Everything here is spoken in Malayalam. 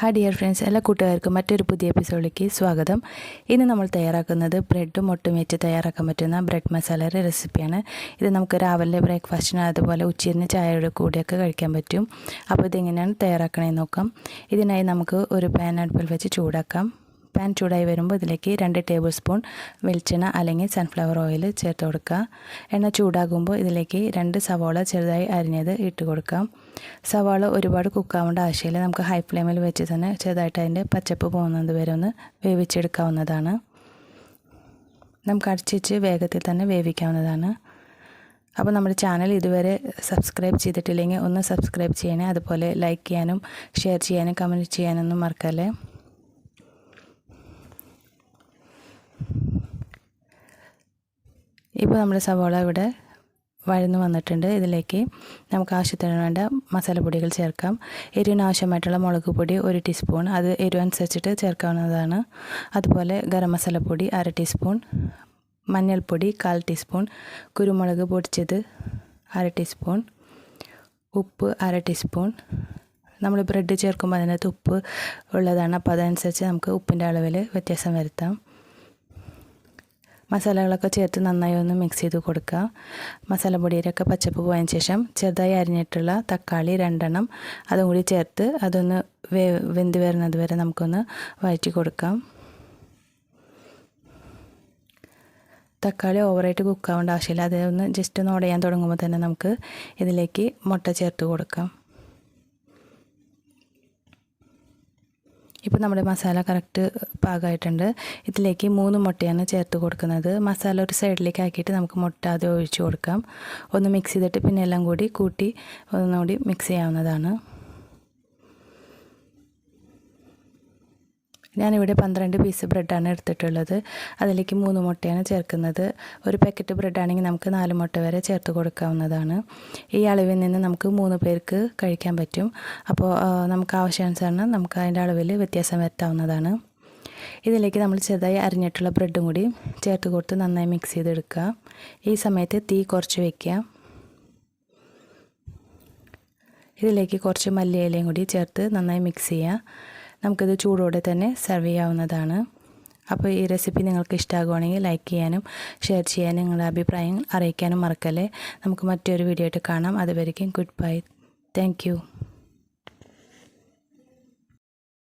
ഹായ് ഡിയർ ഫ്രണ്ട്സ് എല്ലാ കൂട്ടുകാർക്കും മറ്റൊരു പുതിയ എപ്പിസോഡിലേക്ക് സ്വാഗതം. ഇന്ന് നമ്മൾ തയ്യാറാക്കുന്നത് ബ്രെഡും മുട്ടും വെച്ച് തയ്യാറാക്കാൻ പറ്റുന്ന ബ്രെഡ് മസാലയുടെ റെസിപ്പിയാണ് ഇത് നമുക്ക് രാവിലെ ബ്രേക്ക്ഫാസ്റ്റിന് അതുപോലെ ഉച്ചയിന് ചായയുടെ കൂടെയൊക്കെ കഴിക്കാൻ പറ്റും. അപ്പോൾ ഇതെങ്ങനെയാണ് തയ്യാറാക്കണമെന്ന് നോക്കാം. ഇതിനായി നമുക്ക് ഒരു പാൻ അടുപ്പിൽ വെച്ച് ചൂടാക്കാം. പാൻ ചൂടായി വരുമ്പോൾ ഇതിലേക്ക് രണ്ട് ടേബിൾ സ്പൂൺ വെളിച്ചെണ്ണ അല്ലെങ്കിൽ സൺഫ്ലവർ ഓയിൽ ചേർത്ത് കൊടുക്കുക. എണ്ണ ചൂടാകുമ്പോൾ ഇതിലേക്ക് രണ്ട് സവാള ചെറുതായി അരിഞ്ഞത് ഇട്ട് കൊടുക്കാം. സവാള ഒരുപാട് കുക്കാവേണ്ട ആവശ്യമില്ല. നമുക്ക് ഹൈ ഫ്ലെയിമിൽ വെച്ച് തന്നെ ചെറുതായിട്ട് അതിന്റെ പച്ചപ്പ് പോകുന്നത് വരെ ഒന്ന് വേവിച്ചെടുക്കാവുന്നതാണ്. നമുക്ക് അടച്ചിച്ച് വേഗത്തിൽ തന്നെ വേവിക്കാവുന്നതാണ്. അപ്പോൾ നമ്മുടെ ചാനൽ ഇതുവരെ സബ്സ്ക്രൈബ് ചെയ്തിട്ടില്ലെങ്കിൽ ഒന്ന് സബ്സ്ക്രൈബ് ചെയ്യണേ. അതുപോലെ ലൈക്ക് ചെയ്യാനും ഷെയർ ചെയ്യാനും കമന്റ് ചെയ്യാനൊന്നും മറക്കല്ലേ? ഇപ്പോൾ നമ്മുടെ സവോള ഇവിടെ വഴന്നു വന്നിട്ടുണ്ട്. ഇതിലേക്ക് നമുക്ക് ആവശ്യത്തിന് വേണ്ട മസാലപ്പൊടികൾ ചേർക്കാം. എരിവിന് ആവശ്യമായിട്ടുള്ള മുളക് പൊടി ഒരു ടീസ്പൂൺ. അത് എരിവ് അനുസരിച്ചിട്ട് ചേർക്കാവുന്നതാണ്. അതുപോലെ ഗരം മസാലപ്പൊടി അര ടീസ്പൂൺ. മഞ്ഞൾപ്പൊടി കാൽ ടീസ്പൂൺ. കുരുമുളക് പൊടിച്ചത് അര ടീസ്പൂൺ. ഉപ്പ് അര ടീസ്പൂൺ. നമ്മൾ ബ്രെഡ് ചേർക്കുമ്പോൾ അതിനകത്ത് ഉപ്പ് ഉള്ളതാണ്. അപ്പോൾ അതനുസരിച്ച് നമുക്ക് ഉപ്പിന്റെ അളവിൽ വ്യത്യാസം വരുത്താം. മസാലകളൊക്കെ ചേർത്ത് നന്നായി ഒന്ന് മിക്സ് ചെയ്ത് കൊടുക്കുക. മസാലപ്പൊടിയിലൊക്കെ പച്ചപ്പ് പോയതിന് ശേഷം ചെറുതായി അരിഞ്ഞിട്ടുള്ള തക്കാളി രണ്ടെണ്ണം അതും കൂടി ചേർത്ത് അതൊന്ന് വേ വെന്ത് വരുന്നത് വരെ നമുക്കൊന്ന് വഴറ്റി കൊടുക്കാം. തക്കാളി ഓവറായിട്ട് കുക്കാവേണ്ട ആവശ്യമില്ല. അതൊന്ന് ജസ്റ്റ് ഒന്ന് ഉടയാൻ തുടങ്ങുമ്പോൾ തന്നെ നമുക്ക് ഇതിലേക്ക് മുട്ട ചേർത്ത് കൊടുക്കാം. ഇപ്പോൾ നമ്മുടെ മസാല കറക്റ്റ് പാകമായിട്ടുണ്ട്. ഇതിലേക്ക് മൂന്ന് മുട്ടയാണ് ചേർത്ത് കൊടുക്കുന്നത്. മസാല ഒരു സൈഡിലേക്ക് ആക്കിയിട്ട് നമുക്ക് മുട്ട അത് ഒഴിച്ച് കൊടുക്കാം. ഒന്ന് മിക്സ് ചെയ്തിട്ട് പിന്നെ എല്ലാം കൂടി കൂട്ടി ഒന്നുകൂടി മിക്സ് ചെയ്യാവുന്നതാണ്. ഞാനിവിടെ പന്ത്രണ്ട് പീസ് ബ്രെഡാണ് എടുത്തിട്ടുള്ളത്. അതിലേക്ക് മൂന്ന് മുട്ടയാണ് ചേർക്കുന്നത്. ഒരു പാക്കറ്റ് ബ്രെഡാണെങ്കിൽ നമുക്ക് നാല് മുട്ട വരെ ചേർത്ത് കൊടുക്കാവുന്നതാണ്. ഈ അളവിൽ നിന്ന് നമുക്ക് മൂന്ന് പേർക്ക് കഴിക്കാൻ പറ്റും. അപ്പോൾ നമുക്ക് ആവശ്യാനുസരണം നമുക്ക് അതിന്റെ അളവിൽ വ്യത്യാസം വരുത്താവുന്നതാണ്. ഇതിലേക്ക് നമ്മൾ ചെറുതായി അരിഞ്ഞിട്ടുള്ള ബ്രെഡും കൂടി ചേർത്ത് കൊടുത്ത് നന്നായി മിക്സ് ചെയ്തെടുക്കുക. ഈ സമയത്ത് തീ കുറച്ച് വയ്ക്കുക ഇതിലേക്ക് കുറച്ച് മല്ലിയിലയും കൂടി ചേർത്ത് നന്നായി മിക്സ് ചെയ്യുക. നമുക്കിത് ചൂടോടെ തന്നെ സെർവ് ചെയ്യാവുന്നതാണ്. അപ്പോൾ ഈ റെസിപ്പി നിങ്ങൾക്ക് ഇഷ്ടമാകുവാണെങ്കിൽ ലൈക്ക് ചെയ്യാനും ഷെയർ ചെയ്യാനും നിങ്ങളുടെ അഭിപ്രായം അറിയിക്കാനും മറക്കല്ലേ. നമുക്ക് മറ്റൊരു വീഡിയോ ആയിട്ട് കാണാം. അതുവരേക്കും ഗുഡ് ബൈ താങ്ക്